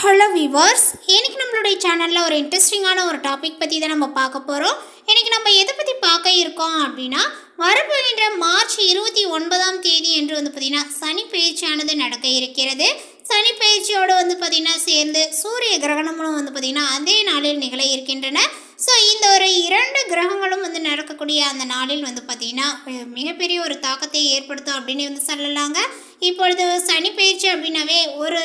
Hello viewers இன்றைக்கி நம்மளுடைய சேனலில் ஒரு இன்ட்ரெஸ்டிங்கான ஒரு டாபிக் பற்றி தான் நம்ம பார்க்க போகிறோம் இன்னைக்கு நம்ம எதை பற்றி பார்க்க இருக்கோம் அப்படின்னா வரப்போகின்ற மார்ச் இருபத்தி ஒன்பதாம் தேதி என்று வந்து பார்த்திங்கன்னா சனி பயிற்சியானது நடக்க இருக்கிறது. சனி பயிற்சியோடு வந்து பார்த்திங்கன்னா சேர்ந்து சூரிய கிரகணமும் வந்து பார்த்திங்கன்னா அதே நாளில் நிகழ இருக்கின்றன. ஸோ இந்த ஒரு இரண்டு கிரகங்களும் வந்து நடக்கக்கூடிய அந்த நாளில் வந்து பார்த்திங்கன்னா மிகப்பெரிய ஒரு தாக்கத்தை ஏற்படுத்தும் அப்படின்னு வந்து சொல்லலாங்க. இப்பொழுது சனி பயிற்சி அப்படின்னாவே ஒரு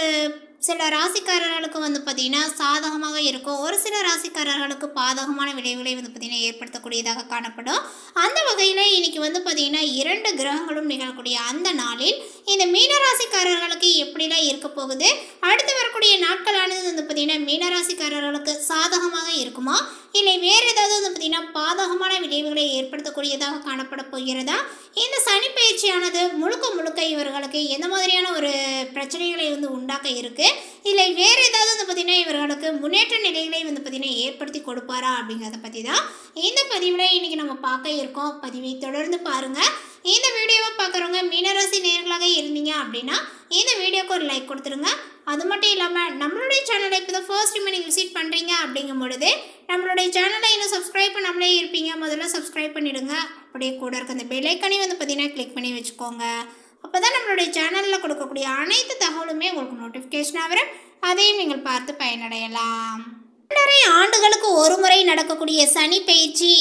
சில ராசிக்காரர்களுக்கு வந்து பார்த்திங்கன்னா சாதகமாக இருக்கும். ஒரு சில ராசிக்காரர்களுக்கு பாதகமான விளைவுகளை வந்து பார்த்திங்கன்னா ஏற்படுத்தக்கூடியதாக காணப்படும். அந்த வகையில் இன்றைக்கி வந்து பார்த்திங்கன்னா இரண்டு கிரகங்களும் நிகழக்கூடிய அந்த நாளில் இந்த மீனராசிக்காரர்களுக்கு எப்படிலாம் இருக்க போகுது? அடுத்து வரக்கூடிய நாட்களானது வந்து பார்த்திங்கன்னா மீனராசிக்காரர்களுக்கு சாதகமாக இருக்குமா? இல்லை வேறு ஏதாவது வந்து பார்த்திங்கன்னா பாதகமான விளைவுகளை ஏற்படுத்தக்கூடியதாக காணப்பட போகிறதா? இந்த சனி பயிற்சியானது முழுக்க முழுக்க இவர்களுக்கு எந்த மாதிரியான ஒரு பிரச்சனைகளை வந்து உண்டாக்க இருக்கு. இல்லை வேறு ஏதாவது வந்து பார்த்திங்கன்னா இவர்களுக்கு முன்னேற்ற நிலைகளை வந்து பார்த்திங்கன்னா ஏற்படுத்தி கொடுப்பாரா அப்படிங்கிறத பற்றி தான் இந்த பதிவில் இன்றைக்கி நம்ம பார்க்க இருக்கோம். பதிவை தொடர்ந்து பாருங்கள் இந்த வீடியோவை பார்க்குறவங்க மீனராசி நேர்களாக இருந்தீங்க அப்படின்னா இந்த வீடியோக்கு ஒரு லைக் கொடுத்துருங்க. அது மட்டும் இல்லாமல் நம்மளுடைய சேனலை இப்போ தான் ஃபர்ஸ்ட் டைம் நீங்கள் விசிட் பண்ணுறீங்க அப்படிங்கும் பொழுது நம்மளுடைய சேனலை இன்னும் சப்ஸ்கிரைப் பண்ணாமலே இருப்பீங்க. முதல்ல சப்ஸ்கிரைப் பண்ணிவிடுங்க அப்படியே கூட இருக்க அந்த பெல்லைக்கனையும் வந்து பார்த்தீங்கன்னா கிளிக் பண்ணி வச்சுக்கோங்க. அப்போ தான் நம்மளுடைய சேனலில் கொடுக்கக்கூடிய அனைத்து தகவலுமே உங்களுக்கு நோட்டிஃபிகேஷனாக வரும். அதையும் நீங்கள் பார்த்து பயனடையலாம். இரண்டரை ஆண்டுகளுக்கு ஒரு முறை நடக்கக்கூடிய சனி பயிற்சி.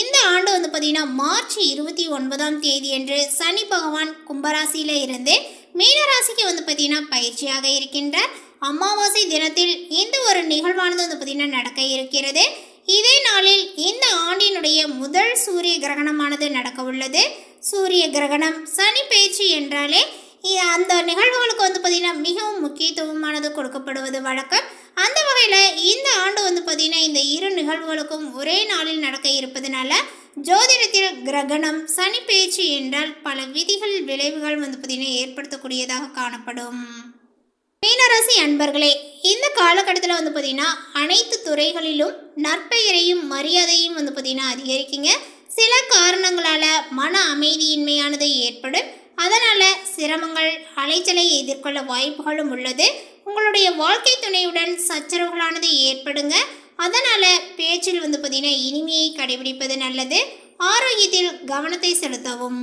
இந்த ஆண்டு வந்து பார்த்தீங்கன்னா மார்ச் இருபத்தி ஒன்பதாம் தேதி என்று சனி பகவான் கும்பராசியில் இருந்து மீனராசிக்கு வந்து பார்த்திங்கன்னா பயிற்சியாக இருக்கின்றார். அமாவாசை தினத்தில் இந்த ஒரு நிகழ்வானது வந்து பார்த்தீங்கன்னா நடக்க இருக்கிறது. இதே நாளில் இந்த ஆண்டினுடைய முதல் சூரிய கிரகணமானது நடக்க உள்ளது. சூரிய கிரகணம் சனி பேச்சு என்றாலே அந்த நிகழ்வுகளுக்கு வந்து பார்த்திங்கன்னா மிகவும் முக்கியத்துவமானது கொடுக்கப்படுவது வழக்கம். அந்த வகையில் இந்த ஆண்டு வந்து பார்த்திங்கன்னா இந்த இரு நிகழ்வுகளுக்கும் ஒரே நாளில் நடக்க இருப்பதனால ஜோதிடத்தில் கிரகணம் சனி பேச்சு என்றால் பல விதிகள் விளைவுகள் வந்து பார்த்திங்கன்னா ஏற்படுத்தக்கூடியதாக காணப்படும். மீனராசி அன்பர்களே இந்த காலகட்டத்தில் வந்து பார்த்திங்கன்னா அனைத்து துறைகளிலும் நற்பெயரையும் மரியாதையும் வந்து பார்த்திங்கன்னா அதிகரிக்குங்க. சில காரணங்களால் மன அமைதியின்மையானது ஏற்படும். அதனால் சிரமங்கள் அலைச்சலை எதிர்கொள்ள வாய்ப்புகளும் உள்ளது. உங்களுடைய வாழ்க்கை துணையுடன் சச்சரவுகளானது ஏற்படுங்க. அதனால் பேச்சில் வந்து பார்த்திங்கன்னா இனிமையை கடைபிடிப்பது நல்லது. ஆரோக்கியத்தில் கவனத்தை செலுத்தவும்.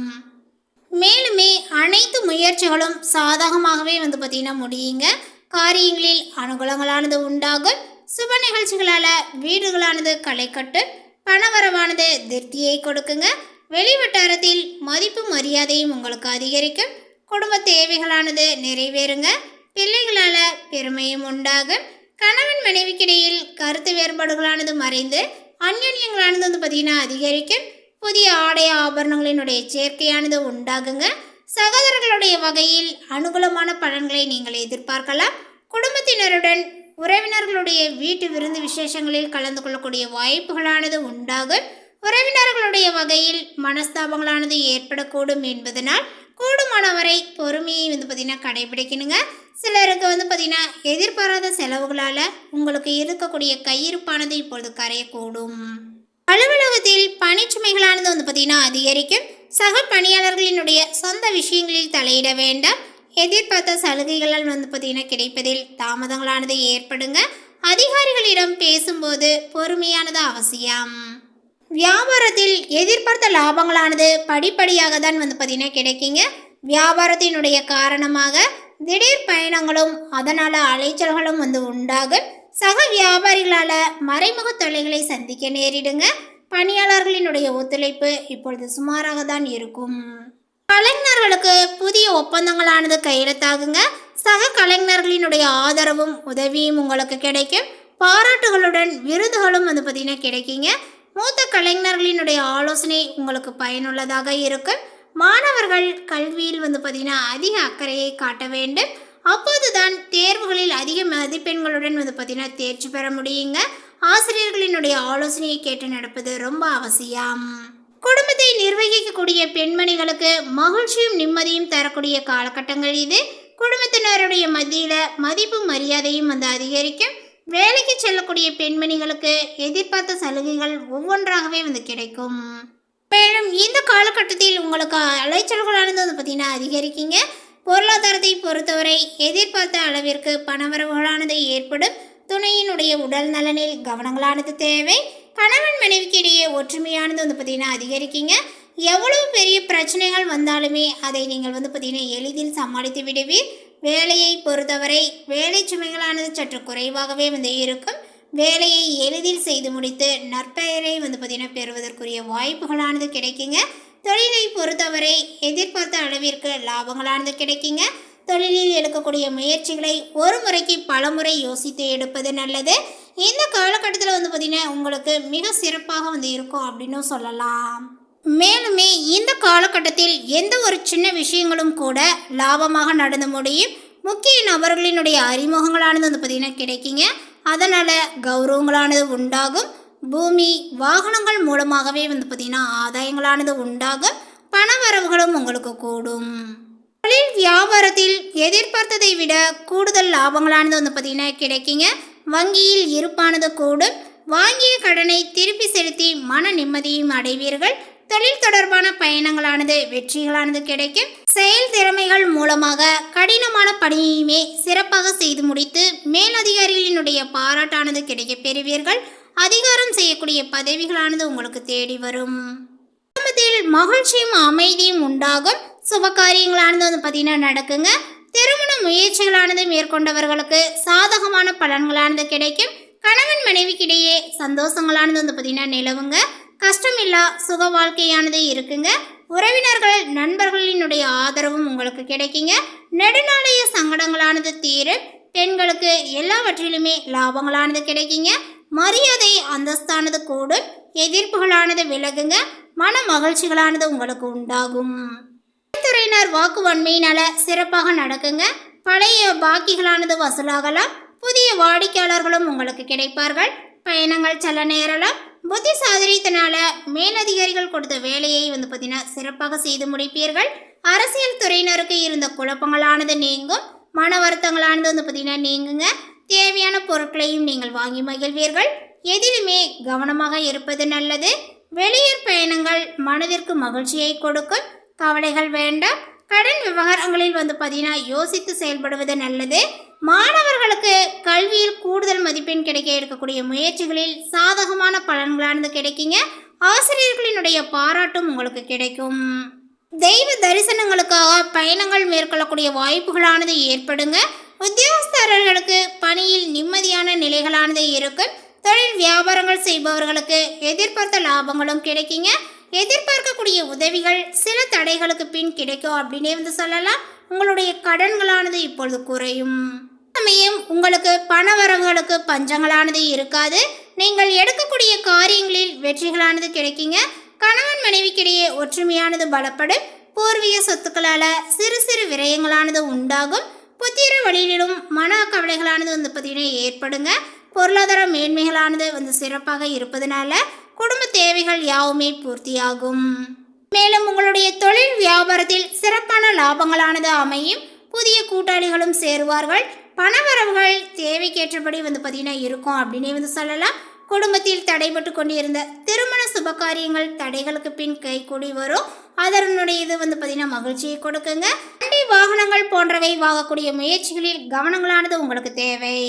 மேலுமே அனைத்து முயற்சிகளும் சாதகமாகவே வந்து பார்த்திங்கன்னா முடியுங்க. காரியங்களில் அனுகூலங்களானது உண்டாகும். சுப நிகழ்ச்சிகளால் வீடுகளானது களை கட்டும் பணவரவானது திருப்தியை கொடுக்குங்க. வெளி வட்டாரத்தில் மதிப்பு மரியாதையும் உங்களுக்கு அதிகரிக்கும். குடும்ப தேவைகளானது நிறைவேறுங்க. பிள்ளைகளால் பெருமையும் உண்டாகும். கணவன் மனைவிக்கிடையில் கருத்து வேறுபாடுகளானது மறைந்து அந்யோன்யங்களானது வந்து பார்த்திங்கன்னா அதிகரிக்கும். புதிய ஆடை ஆபரணங்களினுடைய சேர்க்கையானது உண்டாகுங்க. சகோதரர்களுடைய வகையில் அனுகூலமான பலன்களை நீங்கள் எதிர்பார்க்கலாம். குடும்பத்தினருடன் உறவினர்களுடைய வீட்டு விருந்து விசேஷங்களில் கலந்து கொள்ளக்கூடிய வாய்ப்புகளானது உண்டாகும். உறவினர்களுடைய வகையில் மனஸ்தாபங்களானது ஏற்படக்கூடும் என்பதனால் கூடுமானவரை பொறுமையை வந்து பார்த்திங்கன்னா கடைபிடிக்கணுங்க. சிலருக்கு வந்து பார்த்திங்கன்னா எதிர்பாராத செலவுகளால் உங்களுக்கு இருக்கக்கூடிய கையிருப்பானது இப்பொழுது கரையக்கூடும். அலுவலகத்தில் பணிச்சுமைகளானது வந்து பார்த்திங்கன்னா அதிகரிக்கும். சக பணியாளர்களினுடைய சொந்த விஷயங்களில் தலையிட வேண்டாம். எதிர்பார்த்த சலுகைகளால் வந்து பார்த்தீங்கன்னா கிடைப்பதில் தாமதங்களானது ஏற்படுங்க. அதிகாரிகளிடம் பேசும்போது பொறுமையானது அவசியம். வியாபாரத்தில் எதிர்பார்த்த லாபங்களானது படிப்படியாக தான் வந்து பார்த்திங்கன்னா கிடைக்குங்க. வியாபாரத்தினுடைய காரணமாக திடீர் பயணங்களும் அதனால் அலைச்சல்களும் வந்து உண்டாகும். சக வியாபாரிகளால் மறைமுக தொல்லைகளை சந்திக்க நேரிடுங்க. பணியாளர்களினுடைய ஒத்துழைப்பு இப்பொழுது சுமாராக தான் இருக்கும். கலைஞர்களுக்கு புதிய ஒப்பந்தங்களானது கையெழுத்தாகுங்க. சக கலைஞர்களினுடைய ஆதரவும் உதவியும் உங்களுக்கு கிடைக்கும். பாராட்டுகளுடன் விருதுகளும் வந்து பார்த்திங்கன்னா கிடைக்குங்க. மூத்த கலைஞர்களினுடைய ஆலோசனை உங்களுக்கு பயனுள்ளதாக இருக்கும். மாணவர்கள் கல்வியில் வந்து பார்த்திங்கன்னா அதிக அக்கறையை காட்ட வேண்டும். அப்போதுதான் தேர்வுகளில் அதிக மதிப்பெண்களுடன் வந்து பார்த்திங்கன்னா தேர்ச்சி பெற முடியுங்க. ஆசிரியர்களினுடைய ஆலோசனையை கேட்டு நடப்பது ரொம்ப அவசியம். குடும்பத்தை நிர்வகிக்கக்கூடிய பெண்மணிகளுக்கு மகிழ்ச்சியும் நிம்மதியும் தரக்கூடிய காலகட்டங்கள் இது. குடும்பத்தினருடைய மத்தியில் மதிப்பு மரியாதையும் வந்து அதிகரிக்கும். வேலைக்கு செல்லக்கூடிய பெண்மணிகளுக்கு எதிர்பார்த்த சலுகைகள் ஒவ்வொன்றாகவே வந்து கிடைக்கும். மேலும் இந்த காலகட்டத்தில் உங்களுக்கு அலைச்சல்களானது வந்து பார்த்திங்கன்னா அதிகரிக்குங்க. பொருளாதாரத்தை பொறுத்தவரை எதிர்பார்த்த அளவிற்கு பணவரவுகளானது ஏற்படும். துணையினுடைய உடல் நலனில் கவனங்களானது தேவை. கணவன் மனைவிக்கு இடையே ஒற்றுமையானது வந்து பார்த்திங்கன்னா அதிகரிக்கீங்க. எவ்வளவு பெரிய பிரச்சனைகள் வந்தாலுமே அதை நீங்கள் வந்து பார்த்திங்கன்னா எளிதில் சமாளித்து விடுவீர். வேலையை பொறுத்தவரை வேலை சுமைகளானது சற்று குறைவாகவே வந்து இருக்கும். வேலையை எளிதில் செய்து முடித்து நற்பெயரை வந்து பார்த்திங்கன்னா பெறுவதற்குரிய வாய்ப்புகளானது கிடைக்குங்க. தொழிலை பொறுத்தவரை எதிர்பார்த்த அளவிற்கு லாபங்களானது கிடைக்குங்க. தொழிலில் எடுக்கக்கூடிய முயற்சிகளை ஒரு முறைக்கு பல முறை யோசித்து எடுப்பது நல்லது. இந்த காலகட்டத்தில் வந்து பார்த்திங்கன்னா உங்களுக்கு மிக சிறப்பாக வந்து இருக்கும் அப்படின்னு சொல்லலாம். மேலுமே இந்த காலகட்டத்தில் எந்த ஒரு சின்ன விஷயங்களும் கூட லாபமாக நடந்து முடியும். முக்கிய நபர்களினுடைய அறிமுகங்களானது வந்து பார்த்திங்கன்னா கிடைக்குங்க. அதனால் கௌரவங்களானது உண்டாகும். பூமி வாகனங்கள் மூலமாகவே வந்து பார்த்திங்கன்னா ஆதாயங்களானது உண்டாகும். பண வரவுகளும் உங்களுக்கு கூடும். தொழில் வியாபாரத்தில் எதிர்பார்த்ததை விட கூடுதல் லாபங்களானது வந்து பார்த்திங்கன்னா கிடைக்குங்க. வங்கியில் இருப்பானது கூடும் வாங்கிய கடனை திருப்பி செலுத்தி மன நிம்மதியும் அடைவீர்கள். தொழில் தொடர்பான பயணங்களானது வெற்றிகளானது கிடைக்கும். செயல் திறமைகள் மூலமாக கடினமான பணியையுமே சிறப்பாக செய்து முடித்து மேலதிகாரிகளினுடைய பாராட்டானது கிடைக்க பெறுவீர்கள். அதிகாரம் செய்யக்கூடிய பதவிகளானது உங்களுக்கு தேடி வரும். குடும்பத்தில் மகிழ்ச்சியும் அமைதியும் உண்டாகும். சுப காரியங்களானது வந்து பார்த்தீங்கன்னா நடக்குங்க. முயற்சிகளானது மேற்கொண்டவர்களுக்கு சாதகமான பலன்களானது கிடைக்கும். கணவன் மனைவிக்கிடையே சந்தோஷங்களானது வந்து பார்த்தீங்கன்னா நிலவுங்க. கஷ்டமில்லா சுக வாழ்க்கையானது இருக்குங்க. உறவினர்கள் நண்பர்களினுடைய ஆதரவும் உங்களுக்கு கிடைக்குங்க. நெடுநாளைய சங்கடங்களானது தீரும். பெண்களுக்கு எல்லாவற்றிலுமே லாபங்களானது கிடைக்குங்க. மரியாதை அந்தஸ்தானது கூடும். எதிர்ப்புகளானது விலகுங்க. மன மகிழ்ச்சிகளானது உங்களுக்கு உண்டாகும். துறையினர் வாக்கு வன்மையினால சிறப்பாக நடக்குங்க. பழைய பாக்கிகளானது வசூலாகலாம். புதிய வாடிக்கையாளர்களும் உங்களுக்கு கிடைப்பார்கள். பயணங்கள் செல்ல நேரலாம். புத்தி சாதனைத்தினால மேலதிகாரிகள் கொடுத்த வேலையை வந்து பார்த்தீங்கன்னா சிறப்பாக செய்து முடிப்பீர்கள். அரசியல் துறையினருக்கு இருந்த குழப்பங்களானது நீங்கும். மன வருத்தங்களானது வந்து பார்த்தீங்கன்னா நீங்குங்க. தேவையான பொருட்களையும் நீங்கள் வாங்கி மகிழ்வீர்கள். எதிலுமே கவனமாக இருப்பது நல்லது. வெளியூர் பயணங்கள் மனதிற்கு மகிழ்ச்சியை கொடுக்கும். கவலைகள் வேண்டாம். கடன் விவகாரங்களில் வந்து பார்த்தீங்கன்னா யோசித்து செயல்படுவது நல்லது. மாணவர்களுக்கு கல்வியில் கூடுதல் மதிப்பெண் கிடைக்க இருக்கக்கூடிய முயற்சிகளில் சாதகமான பலன்களானது கிடைக்குங்க. ஆசிரியர்களினுடைய பாராட்டும் உங்களுக்கு கிடைக்கும். தெய்வ தரிசனங்களுக்காக பயணங்கள் மேற்கொள்ளக்கூடிய வாய்ப்புகளானது ஏற்படுங்க. உத்தியோகஸ்தர்களுக்கு பணியில் நிம்மதியான நிலைகளானது இருக்கும். தொழில் வியாபாரங்கள் செய்பவர்களுக்கு எதிர்பார்த்த லாபங்களும் கிடைக்குங்க. எதிர்பார்க்கக்கூடிய உதவிகள் சில தடைகளுக்கு பின் கிடைக்கும் அப்படின்னே வந்து சொல்லலாம். உங்களுடைய கடன்களானது இப்பொழுது குறையும். சமயம் உங்களுக்கு பண வரவுகளுக்கு பஞ்சங்களானது இருக்காது. நீங்கள் எடுக்கக்கூடிய காரியங்களில் வெற்றிகளானது கிடைக்குங்க. கணவன் மனைவிக்கிடையே ஒற்றுமையானது பலப்படும். பூர்வீக சொத்துக்களால் சிறு சிறு விரயங்களானது உண்டாகும். புத்திர வழியிலும் மன கவலைகளானது வந்து பார்த்தீங்கன்னா ஏற்படுங்க. பொருளாதார மேன்மைகளானது வந்து சிறப்பாக இருப்பதனால குடும்ப தேவைகள் யாவுமே பூர்த்தியாகும். மேலும் உங்களுடைய தொழில் வியாபாரத்தில் சிறப்பான லாபங்களானது அமையும். புதிய கூட்டாளிகளும் சேருவார்கள். பணவரவுகள் தேவைக்கேற்றபடி வந்து பார்த்தீங்கன்னா இருக்கும். அப்படின்னே வந்து சொல்லலாம். குடும்பத்தில் தடைபட்டு கொண்டிருந்த திருமண சுபகாரியங்கள் தடைகளுக்கு பின் கைகூடி வரும். அதனுடைய இது வந்து பார்த்தீங்கன்னா மகிழ்ச்சியை கொடுக்குங்க. வண்டி வாகனங்கள் போன்றவை வாங்கக்கூடிய முயற்சிகளில் கவனங்களானது உங்களுக்கு தேவை.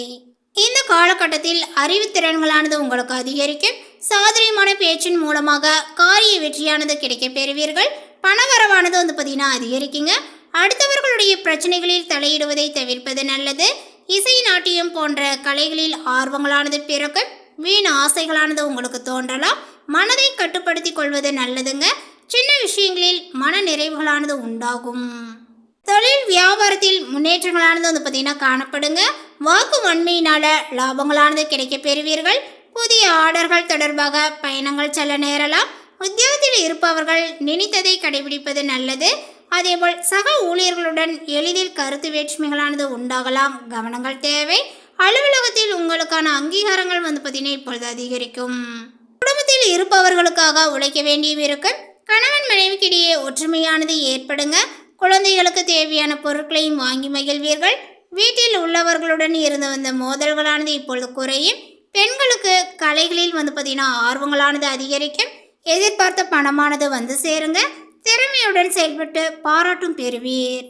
இந்த காலகட்டத்தில் அறிவுத்திறன்களானது உங்களுக்கு அதிகரிக்கும். சாதுரியமான பேச்சின் மூலமாக காரிய வெற்றியானது கிடைக்க பெறுவீர்கள். பணவரவானது வந்து பார்த்தீங்கன்னா அதிகரிக்குங்க. அடுத்தவர்களுடைய பிரச்சனைகளில் தலையிடுவதை தவிர்ப்பது நல்லது. இசை நாட்டியம் போன்ற கலைகளில் ஆர்வங்களானது பிறக்கும். வீண் ஆசைகளானது உங்களுக்கு தோன்றலாம். மனதை கட்டுப்படுத்தி கொள்வது நல்லதுங்க. சின்ன விஷயங்களில் மன நிறைவுகளானது உண்டாகும். தொழில் வியாபாரத்தில் முன்னேற்றங்களானது வந்து பார்த்தீங்கன்னா காணப்படுங்க. வாக்கு வன்மையினால லாபங்களானது கிடைக்கப் பெறுவீர்கள். புதிய ஆர்டர்கள் தொடர்பாக பயணங்கள் செல்ல நேரலாம். உத்தியோகத்தில் இருப்பவர்கள் நினைத்ததை கடைபிடிப்பது நல்லது. அதேபோல் சக ஊழியர்களுடன் எளிதில் கருத்து வேற்றுமைகளானது உண்டாகலாம். கவனங்கள் தேவை. அலுவலகத்தில் உங்களுக்கான அங்கீகாரங்கள் வந்து பார்த்தீங்கன்னா இப்பொழுது அதிகரிக்கும். குடும்பத்தில் இருப்பவர்களுக்காக உழைக்க வேண்டியும் இருக்கும். கணவன் மனைவிக்கிடையே ஒற்றுமையானது ஏற்படுங்க. குழந்தைகளுக்கு தேவையான பொருட்களையும் வாங்கி மகிழ்வீர்கள். வீட்டில் உள்ளவர்களுடன் இருந்து வந்த மோதல்களானது இப்பொழுது குறையும். பெண்களுக்கு கலைகளில் வந்து பார்த்தீங்கன்னா ஆர்வங்களானது அதிகரிக்கும் எதிர்பார்த்த பணமானது வந்து சேருங்க. திறமையுடன் செயல்பட்டு பாராட்டும் பெறுவீர்.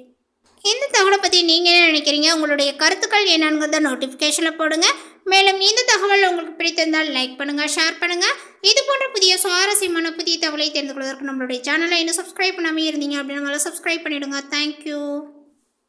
இந்த தகவலை பற்றி நீங்கள் என்ன நினைக்கிறீங்க? உங்களுடைய கருத்துக்கள் என்னங்கிறத நோட்டிஃபிகேஷனில் போடுங்க. மேலும் இந்த தகவல் உங்களுக்கு பிடித்திருந்தால் லைக் பண்ணுங்கள் ஷேர் பண்ணுங்கள் இது போன்ற புதிய சுவாரஸ்யமான புதிய தகவலை தெரிந்து கொள்வதற்கு நம்மளுடைய சேனலை இன்னும் சப்ஸ்கிரைப் பண்ணாமல் இருந்தீங்க அப்படின்னா சப்ஸ்கிரைப் பண்ணிவிடுங்க தேங்க்யூ